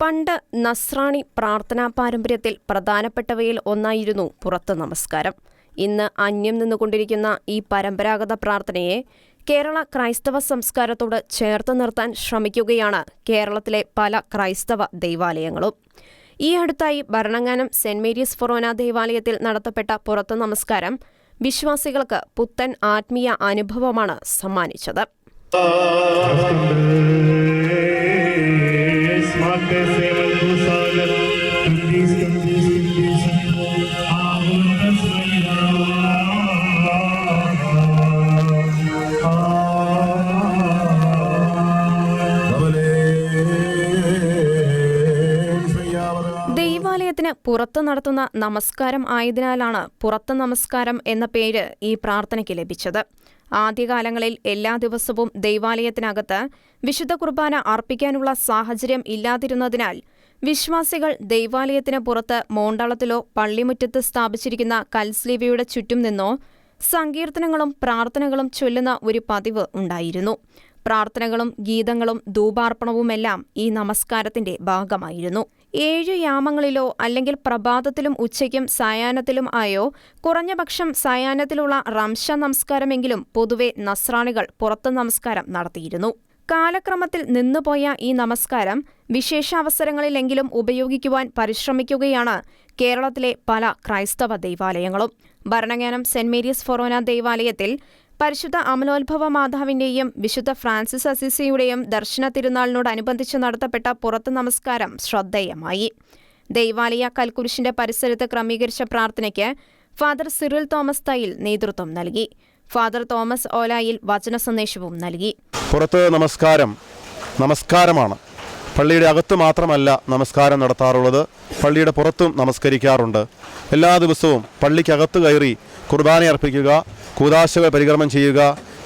പണ്ട് നസ്രാണി പ്രാർത്ഥനാ പാരമ്പര്യത്തിൽ പ്രധാനപ്പെട്ടവയിൽ ഒന്നായിരുന്നു പുറത്ത് നമസ്കാരം. ഇന്ന് അന്യം നിന്നുകൊണ്ടിരിക്കുന്ന ഈ പരമ്പരാഗത പ്രാർത്ഥനയെ കേരള ക്രൈസ്തവ സംസ്കാരത്തോട് ചേർത്ത് നിർത്താൻ ശ്രമിക്കുകയാണ് കേരളത്തിലെ പല ക്രൈസ്തവ ദൈവാലയങ്ങളും. ഈ അടുത്തായി ഭരണങ്ങാനം സെന്റ് മേരീസ് ഫൊറോന ദേവാലയത്തിൽ നടത്തപ്പെട്ട പുറത്ത് നമസ്കാരം വിശ്വാസികൾക്ക് പുത്തൻ ആത്മീയ അനുഭവമാണ് സമ്മാനിച്ചത്. ദൈവാലയത്തിന് പുറത്ത് നടത്തുന്ന നമസ്കാരം ആയതിനാലാണ് പുറത്ത് നമസ്കാരം എന്ന പേര് ഈ പ്രാർത്ഥനയ്ക്ക് ലഭിച്ചത്. ആദ്യകാലങ്ങളിൽ എല്ലാ ദിവസവും ദൈവാലയത്തിനകത്ത് വിശുദ്ധ കുർബാന അർപ്പിക്കാനുള്ള സാഹചര്യം ഇല്ലാതിരുന്നതിനാൽ വിശ്വാസികൾ ദൈവാലയത്തിന് പുറത്ത് മോണ്ടളത്തിലോ പള്ളിമുറ്റത്ത് സ്ഥാപിച്ചിരിക്കുന്ന കൽസ്ലീവയുടെ ചുറ്റും നിന്നോ സങ്കീർത്തനങ്ങളും പ്രാർത്ഥനകളും ചൊല്ലുന്ന ഒരു പതിവ് ഉണ്ടായിരുന്നു. പ്രാർത്ഥനകളും ഗീതങ്ങളും ധൂപാർപ്പണവുമെല്ലാം ഈ നമസ്കാരത്തിന്റെ ഭാഗമായിരുന്നു. ഏഴു യാമങ്ങളിലോ അല്ലെങ്കിൽ പ്രഭാതത്തിലും ഉച്ചയ്ക്കും സായാഹ്നത്തിലും ആയോ കുറഞ്ഞപക്ഷം സായാഹ്നത്തിലുള്ള റംശ നമസ്കാരമെങ്കിലും പൊതുവെ നസ്രാണികൾ പുറത്തു നമസ്കാരം നടത്തിയിരുന്നു. കാലക്രമത്തിൽ നിന്നുപോയ ഈ നമസ്കാരം വിശേഷാവസരങ്ങളിലെങ്കിലും ഉപയോഗിക്കുവാൻ പരിശ്രമിക്കുകയാണ് കേരളത്തിലെ പല ക്രൈസ്തവ ദൈവാലയങ്ങളും. ഭരണങ്ങാനം സെന്റ് മേരീസ് ഫൊറോന ദൈവാലയത്തിൽ പരിശുദ്ധ അമലോത്ഭവ മാതാവിന്റെയും വിശുദ്ധ ഫ്രാൻസിസ് അസിസിയുടെയും ദർശന തിരുനാളിനോടനുബന്ധിച്ച് നടത്തപ്പെട്ട പുറത്ത് നമസ്കാരം ശ്രദ്ധേയമായി. ദൈവാലയ കൽക്കുരിശിന്റെ പരിസരത്ത് ക്രമീകരിച്ച പ്രാർത്ഥനയ്ക്ക് ഫാദർ സിറിൽ തോമസ് തൈൽ നേതൃത്വം നൽകി. ഫാദർ തോമസ് ഓലായിൽ വചന സന്ദേശവും നൽകി. പുറത്ത് നമസ്കാരം നമസ്കാരമാണ്. പള്ളിയുടെ അകത്ത് മാത്രമല്ല നമസ്കാരം നടത്താറുള്ളത്. പള്ളിയുടെ പുറത്തും നമസ്കരിക്കാറുണ്ട്. എല്ലാ ദിവസവും പള്ളിക്കകത്ത് കയറി കുർബാന അർപ്പിക്കുക കൂതാശകൾ പരികർമ്മം ചെയ്യുക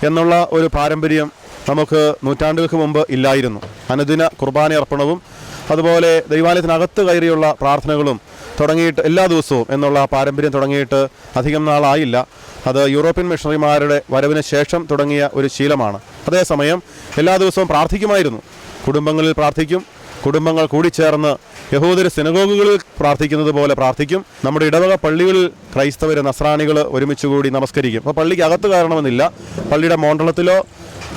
എന്നുള്ള ഒരു പാരമ്പര്യം നമുക്ക് നൂറ്റാണ്ടുകൾക്ക് മുമ്പ് ഇല്ലായിരുന്നു. അനുദിന കുർബാന അർപ്പണവും അതുപോലെ ദൈവാലയത്തിനകത്ത് കയറിയുള്ള പ്രാർത്ഥനകളും തുടങ്ങിയിട്ട് എല്ലാ ദിവസവും എന്നുള്ള പാരമ്പര്യം തുടങ്ങിയിട്ട് അധികം നാളായില്ല. അത് യൂറോപ്യൻ മിഷണറിമാരുടെ വരവിന് ശേഷം തുടങ്ങിയ ഒരു ശീലമാണ്. അതേസമയം എല്ലാ ദിവസവും പ്രാർത്ഥിക്കുമായിരുന്നു. കുടുംബങ്ങളിൽ പ്രാർത്ഥിക്കും. കുടുംബങ്ങൾ കൂടി ചേർന്ന് യഹൂദര സിനഗോഗുകളിൽ പ്രാർത്ഥിക്കുന്നത് പോലെ പ്രാർത്ഥിക്കും. നമ്മുടെ ഇടവക പള്ളികളിൽ ക്രൈസ്തവർ നസ്രാണികൾ ഒരുമിച്ച് കൂടി നമസ്കരിക്കും. അപ്പോൾ പള്ളിക്ക് അകത്ത് കയറണമെന്നില്ല. പള്ളിയുടെ മോണ്ടളത്തിലോ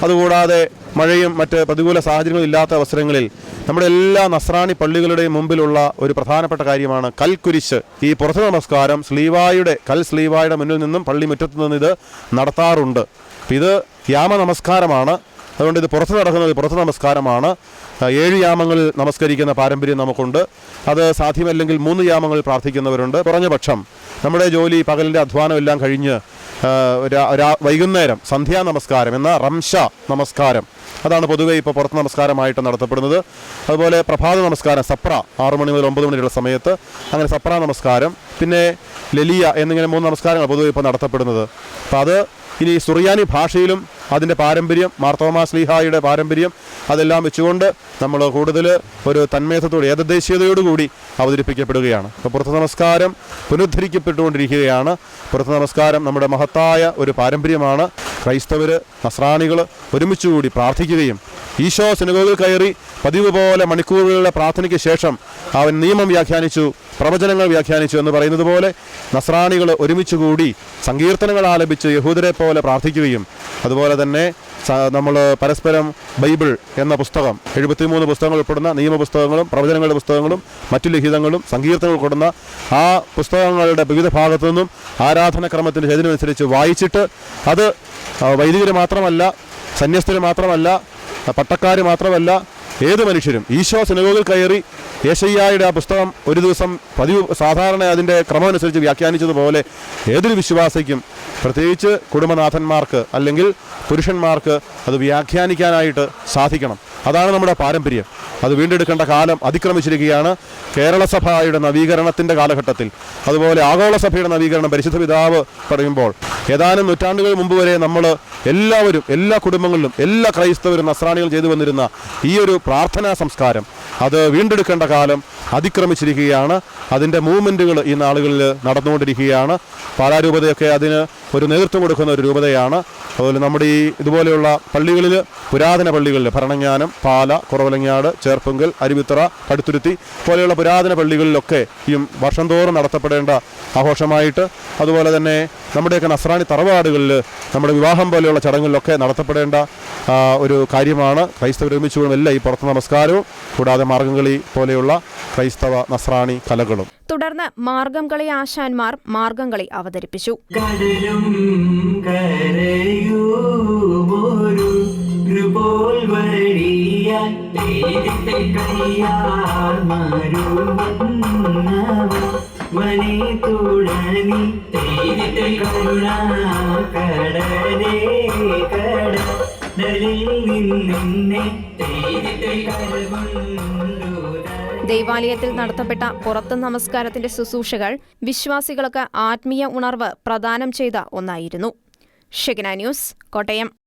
അതുകൂടാതെ മഴയും മറ്റ് പ്രതികൂല സാഹചര്യങ്ങളും ഇല്ലാത്ത അവസരങ്ങളിൽ നമ്മുടെ എല്ലാ നസ്രാണി പള്ളികളുടെയും മുമ്പിലുള്ള ഒരു പ്രധാനപ്പെട്ട കാര്യമാണ് കൽക്കുരിശ്. ഈ പുറത്ത് നമസ്കാരം സ്ലീവായുടെ കൽ സ്ലീവായുടെ മുന്നിൽ നിന്നും പള്ളി മുറ്റത്ത് നിന്ന് ഇത് നടത്താറുണ്ട്. ഇത് യാമ നമസ്കാരമാണ് അതുകൊണ്ട് ഇത് പുറത്ത് നടക്കുന്നത് പുറത്ത് നമസ്കാരമാണ്. ഏഴ് യാമങ്ങളിൽ നമസ്കരിക്കുന്ന പാരമ്പര്യം നമുക്കുണ്ട്. അത് സാധ്യമല്ലെങ്കിൽ മൂന്ന് യാമങ്ങളിൽ പ്രാർത്ഥിക്കുന്നവരുണ്ട്. കുറഞ്ഞ പക്ഷം നമ്മുടെ ജോലി പകലിന്റെ അധ്വാനം എല്ലാം കഴിഞ്ഞ് വൈകുന്നേരം സന്ധ്യാ നമസ്കാരം എന്ന റംഷ നമസ്കാരം. അതാണ് പൊതുവേ ഇപ്പോൾ പുറത്ത് നമസ്കാരമായിട്ട് നടത്തപ്പെടുന്നത്. അതുപോലെ പ്രഭാത നമസ്കാരം സപ്ര ആറു മണി മുതൽ ഒമ്പത് മണിയുള്ള സമയത്ത് അങ്ങനെ സപ്ര നമസ്കാരം. പിന്നെ ലലിയ എന്നിങ്ങനെ മൂന്ന് നമസ്കാരങ്ങൾ പൊതുവെ ഇപ്പോൾ നടത്തപ്പെടുന്നത്. അപ്പോൾ അത് ഇനി സുറിയാനി ഭാഷയിലും അതിന്റെ പാരമ്പര്യം മാർത്തോമാ സ്ലീഹായുടെ പാരമ്പര്യം അതെല്ലാം വെച്ചുകൊണ്ട് നമ്മൾ കൂടുതൽ ഒരു തന്മയത്വത്തോട് ഏകദേശീയതയോടുകൂടി അവതരിപ്പിക്കപ്പെടുകയാണ്. അപ്പോൾ പുറത്ത് നമസ്കാരം പുനരുദ്ധരിക്കപ്പെട്ടുകൊണ്ടിരിക്കുകയാണ്. പുറത്ത് നമസ്കാരം നമ്മുടെ മഹത്തായ ഒരു പാരമ്പര്യമാണ്. ക്രൈസ്തവർ നസ്രാണികൾ ഒരുമിച്ചുകൂടി പ്രാർത്ഥിക്കുകയും ഈശോ സിനഗോഗിൽ കയറി പതിവ് പോലെ മണിക്കൂറുകളുടെ പ്രാർത്ഥനയ്ക്ക് ശേഷം അവൻ നിയമം വ്യാഖ്യാനിച്ചു പ്രവചനങ്ങൾ വ്യാഖ്യാനിച്ചു എന്ന് പറയുന്നത് പോലെ നസ്രാണികൾ ഒരുമിച്ചുകൂടി സങ്കീർത്തനങ്ങൾ ആലപിച്ച് യഹൂദരെ പോലെ പ്രാർത്ഥിക്കുകയും അതുപോലെ തന്നെ നമ്മൾ പരസ്പരം ബൈബിൾ എന്ന പുസ്തകം എഴുപത്തിമൂന്ന് പുസ്തകങ്ങൾ ഉൾപ്പെടുന്ന നിയമപുസ്തകങ്ങളും പ്രവചനങ്ങളുടെ പുസ്തകങ്ങളും മറ്റു ലിഖിതങ്ങളും സങ്കീർത്തങ്ങൾ ഉൾപ്പെടുന്ന ആ പുസ്തകങ്ങളുടെ വിവിധ ഭാഗത്തു നിന്നും ആരാധനക്രമത്തിന്റെ ചതിനനുസരിച്ച് വായിച്ചിട്ട് അത് വൈദികർ മാത്രമല്ല സന്യസ്തർ മാത്രമല്ല പട്ടക്കാർ മാത്രമല്ല ഏത് മനുഷ്യരും ഈശോ സിനഗോഗിൽ കയറി യേശയ്യായുടെ ആ പുസ്തകം ഒരു ദിവസം പതിവ് സാധാരണ അതിന്റെ ക്രമമനുസരിച്ച് വ്യാഖ്യാനിച്ചതുപോലെ ഏതൊരു വിശ്വാസിക്കും പ്രത്യേകിച്ച് കുടുംബനാഥന്മാർക്ക് അല്ലെങ്കിൽ പുരുഷന്മാർക്ക് അത് വ്യാഖ്യാനിക്കാനായിട്ട് സാധിക്കണം. അതാണ് നമ്മുടെ പാരമ്പര്യം. അത് വീണ്ടെടുക്കേണ്ട കാലം അതിക്രമിച്ചിരിക്കുകയാണ്. കേരള സഭയുടെ നവീകരണത്തിന്റെ കാലഘട്ടത്തിൽ. അതുപോലെ ആഗോള സഭയുടെ നവീകരണം പരിശുദ്ധ പിതാവ് പറയുമ്പോൾ ഏതാനും നൂറ്റാണ്ടുകൾ മുമ്പ് വരെ നമ്മൾ എല്ലാവരും എല്ലാ കുടുംബങ്ങളിലും എല്ലാ ക്രൈസ്തവരും നസ്രാണികളും ചെയ്തു വന്നിരുന്ന ഈ ഒരു പ്രാർത്ഥനാ സംസ്കാരം അത് വീണ്ടെടുക്കേണ്ട കാലം അതിക്രമിച്ചിരിക്കുകയാണ്. അതിന്റെ മൂവ്മെന്റുകൾ ഈ നാളുകളിൽ നടന്നുകൊണ്ടിരിക്കുകയാണ്. പാലാരൂപതയൊക്കെ അതിന് ഒരു നേതൃത്വം കൊടുക്കുന്ന ഒരു രൂപതയാണ്. അതുപോലെ നമ്മുടെ ഈ ഇതുപോലെയുള്ള പള്ളികളിൽ പുരാതന പള്ളികളിൽ ഭരണങ്ങാനം പാല കുറവലങ്ങാട് ചേർപ്പുങ്കൽ അരുവിത്തറ കടുത്തുരുത്തി പോലെയുള്ള പുരാതന പള്ളികളിലൊക്കെ ഈ വർഷം തോറും നടത്തപ്പെടേണ്ട ആഘോഷമായിട്ട്. അതുപോലെ തന്നെ നമ്മുടെയൊക്കെ നസ്രാണി തറവാടുകളിൽ നമ്മുടെ വിവാഹം പോലെയുള്ള ചടങ്ങുകളിലൊക്കെ നടത്തപ്പെടേണ്ട ഒരു കാര്യമാണ്. ക്രൈസ്തവർ ഒരുമിച്ചുകൊണ്ടുമല്ല ഈ പുറത്ത് നമസ്കാരവും. കൂടാതെ മാർഗംകളി പോലെയുള്ള ക്രൈസ്തവ നസ്രാണി കലകളും. തുടർന്ന് മാർഗം കളി ആശാന്മാർ മാർഗം കളി അവതരിപ്പിച്ചു. കടലേ കരയുമൊരു ദൈവാലയത്തിൽ നടത്തപ്പെട്ട പുറത്ത് നമസ്കാരത്തിന്റെ ശുശ്രൂഷകൾ വിശ്വാസികൾക്ക് ആത്മീയ ഉണർവ് പ്രദാനം ചെയ്ത ഒന്നായിരുന്നു. ഷെഗ്ന ന്യൂസ് കോട്ടയം.